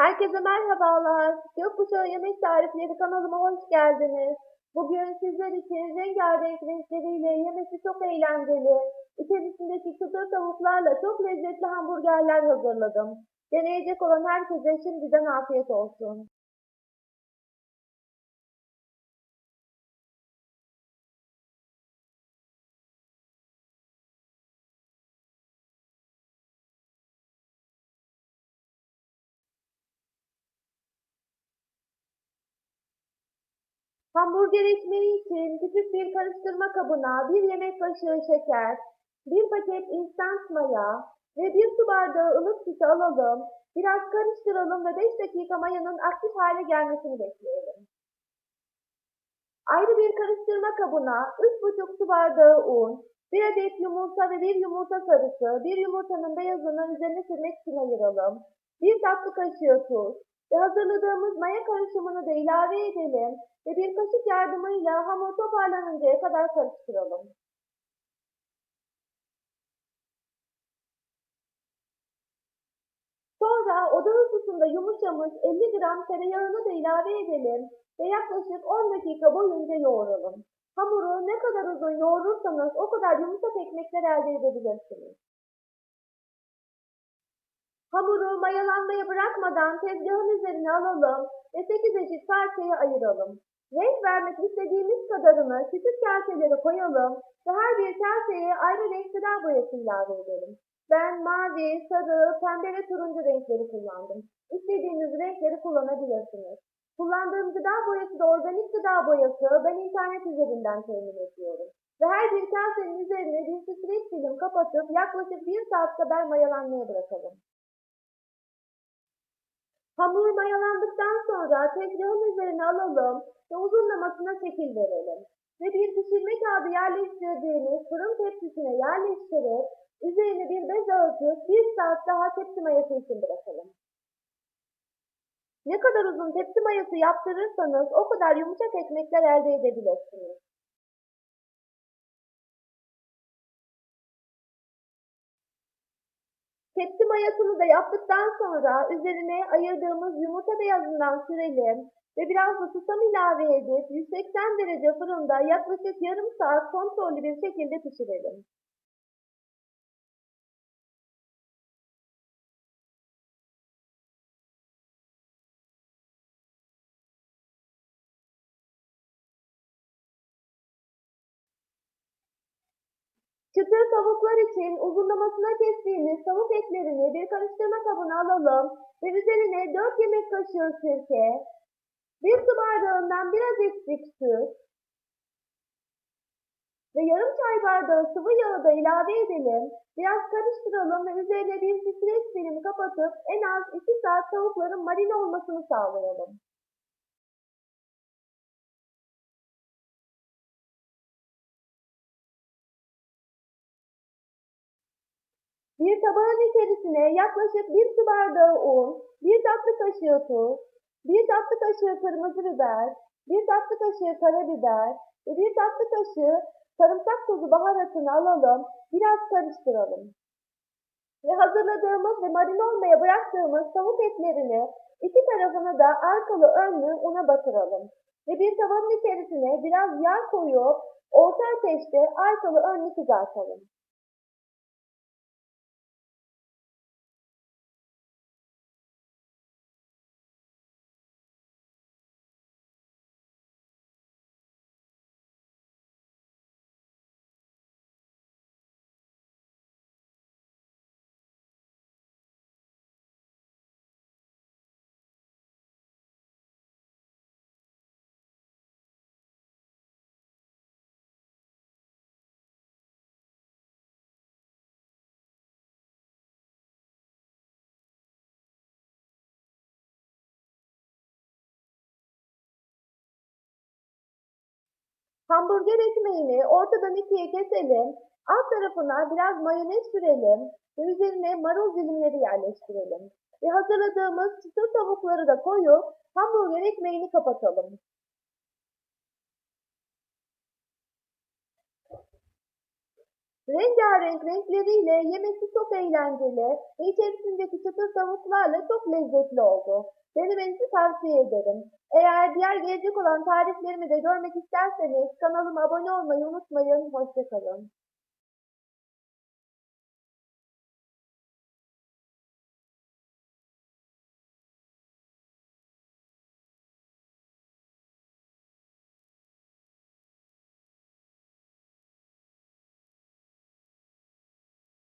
Herkese merhabalar. Gökkuşağı Yemek Tarifleri kanalıma hoş geldiniz. Bugün sizler için rengarenk renkleriyle yemesi çok eğlenceli, içerisindeki çıtır tavuklarla çok lezzetli hamburgerler hazırladım. Deneyecek olan herkese şimdiden afiyet olsun. Hamburger ekmeği için küçük bir karıştırma kabına bir yemek kaşığı şeker, bir paket instant maya ve bir su bardağı ılık sütü alalım. Biraz karıştıralım ve 5 dakika mayanın aktif hale gelmesini bekleyelim. Ayrı bir karıştırma kabına 3,5 su bardağı un, 1 adet yumurta ve 1 yumurta sarısı, 1 yumurtanın beyazını üzerine sürmek için ayıralım. 1 tatlı kaşığı tuz ve hazırladığımız maya karışımını da ilave edelim ve bir kaşık yardımıyla hamur toparlanıncaya kadar karıştıralım. Sonra oda ısısında yumuşamış 50 gram tereyağını da ilave edelim ve yaklaşık 10 dakika boyunca yoğuralım. Hamuru ne kadar uzun yoğurursanız o kadar yumuşak ekmekler elde edebilirsiniz. Hamuru mayalanmaya bırakmadan tezgahın üzerine alalım ve 8 eşit parçaya ayıralım. Renk vermek istediğimiz kadarını küçük kaselere koyalım ve her bir kaseye ayrı renk gıda boyası ilave edelim. Ben mavi, sarı, pembe ve turuncu renkleri kullandım. İstediğiniz renkleri kullanabilirsiniz. Kullandığım gıda boyası da organik gıda boyası ben internet üzerinden temin ediyorum. Ve her bir kasenin üzerine bir streç film kapatıp yaklaşık bir saat kadar mayalanmaya bırakalım. Hamur mayalandıktan sonra tezgahın üzerine alalım ve uzunlamasına şekil verelim. Ve bir pişirme kağıdı yerleştirdiğimiz fırın tepsisine yerleştirip üzerine bir bez örtüp bir saat daha tepsi mayası için bırakalım. Ne kadar uzun tepsi mayası yaptırırsanız o kadar yumuşak ekmekler elde edebilirsiniz. Tepsi mayasını da yaptıktan sonra üzerine ayırdığımız yumurta beyazından sürelim ve biraz da susam ilave edip 180 derece fırında yaklaşık yarım saat kontrollü bir şekilde pişirelim. Çıtır tavuklar için uzunlamasına kestiğimiz tavuk etlerini bir karıştırma kabına alalım ve üzerine 4 yemek kaşığı sirke, 1 su bardağından biraz eksik süt ve yarım çay bardağı sıvı yağı da ilave edelim. Biraz karıştıralım ve üzerine bir streç film kapatıp en az 2 saat tavukların marine olmasını sağlayalım. Bir tabağın içerisine yaklaşık bir su bardağı un, bir tatlı kaşığı tuz, bir tatlı kaşığı kırmızı biber, bir tatlı kaşığı karabiber ve bir tatlı kaşığı sarımsak tozu baharatını alalım, biraz karıştıralım. Ve hazırladığımız ve marine olmaya bıraktığımız tavuk etlerini iki tarafını da arkalı önlü una batıralım. Ve bir tavanın içerisine biraz yağ koyup orta ateşte arkalı önlü kızartalım. Hamburger ekmeğini ortadan ikiye keselim. Alt tarafına biraz mayonez sürelim ve üzerine marul dilimleri yerleştirelim. Ve hazırladığımız çıtır tavukları da koyup hamburger ekmeğini kapatalım. Rengarenk renkleriyle yemesi çok eğlenceli ve içerisindeki çıtır tavuklarla çok lezzetli oldu. Denemenizi tavsiye ederim. Eğer diğer gelecek olan tariflerimi de görmek isterseniz kanalıma abone olmayı unutmayın. Hoşçakalın.